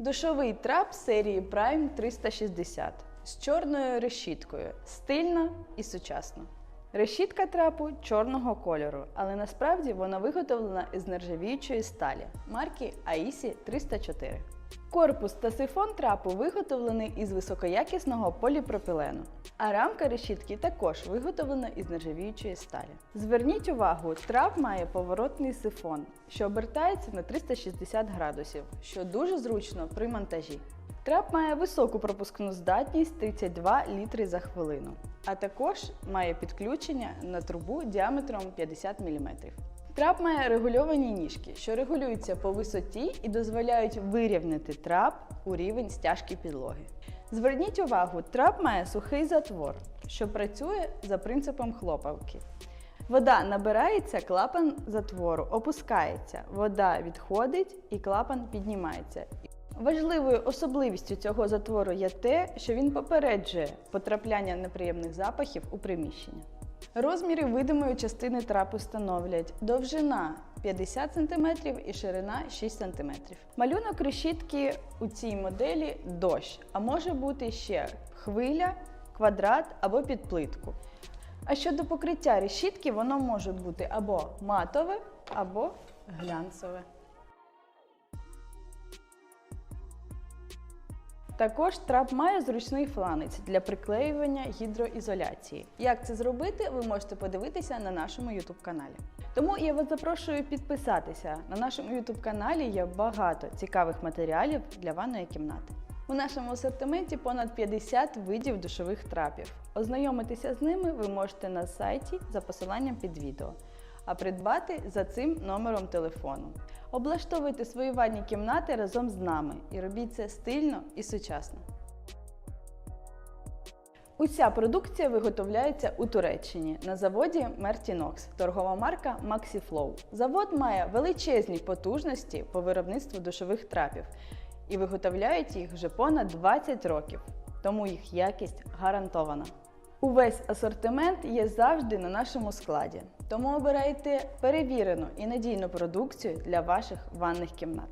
Душовий трап серії Prime 360 з чорною решіткою, стильна і сучасна. Решітка трапу чорного кольору, але насправді вона виготовлена із нержавіючої сталі марки AISI 304. Корпус та сифон трапу виготовлений із високоякісного поліпропілену, а рамка решітки також виготовлена із нержавіючої сталі. Зверніть увагу, трап має поворотний сифон, що обертається на 360 градусів, що дуже зручно при монтажі. Трап має високу пропускну здатність 32 літри за хвилину, а також має підключення на трубу діаметром 50 мм. Трап має регульовані ніжки, що регулюються по висоті і дозволяють вирівняти трап у рівень стяжки підлоги. Зверніть увагу, трап має сухий затвор, що працює за принципом хлопавки. Вода набирається, клапан затвору опускається, вода відходить і клапан піднімається. Важливою особливістю цього затвору є те, що він попереджує потрапляння неприємних запахів у приміщення. Розміри видимої частини трапу становлять довжина 50 см і ширина 6 см. Малюнок решітки у цій моделі дощ, а може бути ще хвиля, квадрат або під плитку. А щодо покриття решітки, воно може бути або матове, або глянцеве. Також трап має зручний фланець для приклеювання гідроізоляції. Як це зробити, ви можете подивитися на нашому YouTube каналі. Тому я вас запрошую підписатися. На нашому YouTube каналі є багато цікавих матеріалів для ванної кімнати. У нашому асортименті понад 50 видів душових трапів. Ознайомитися з ними ви можете на сайті за посиланням під відео, а придбати за цим номером телефону. Облаштовуйте свої ванні кімнати разом з нами і робіть це стильно і сучасно. Уся продукція виготовляється у Туреччині на заводі Mertinox, торгова марка MaxiFlow. Завод має величезні потужності по виробництву душових трапів і виготовляють їх вже понад 20 років, тому їх якість гарантована. Увесь асортимент є завжди на нашому складі, тому обирайте перевірену і надійну продукцію для ваших ванних кімнат.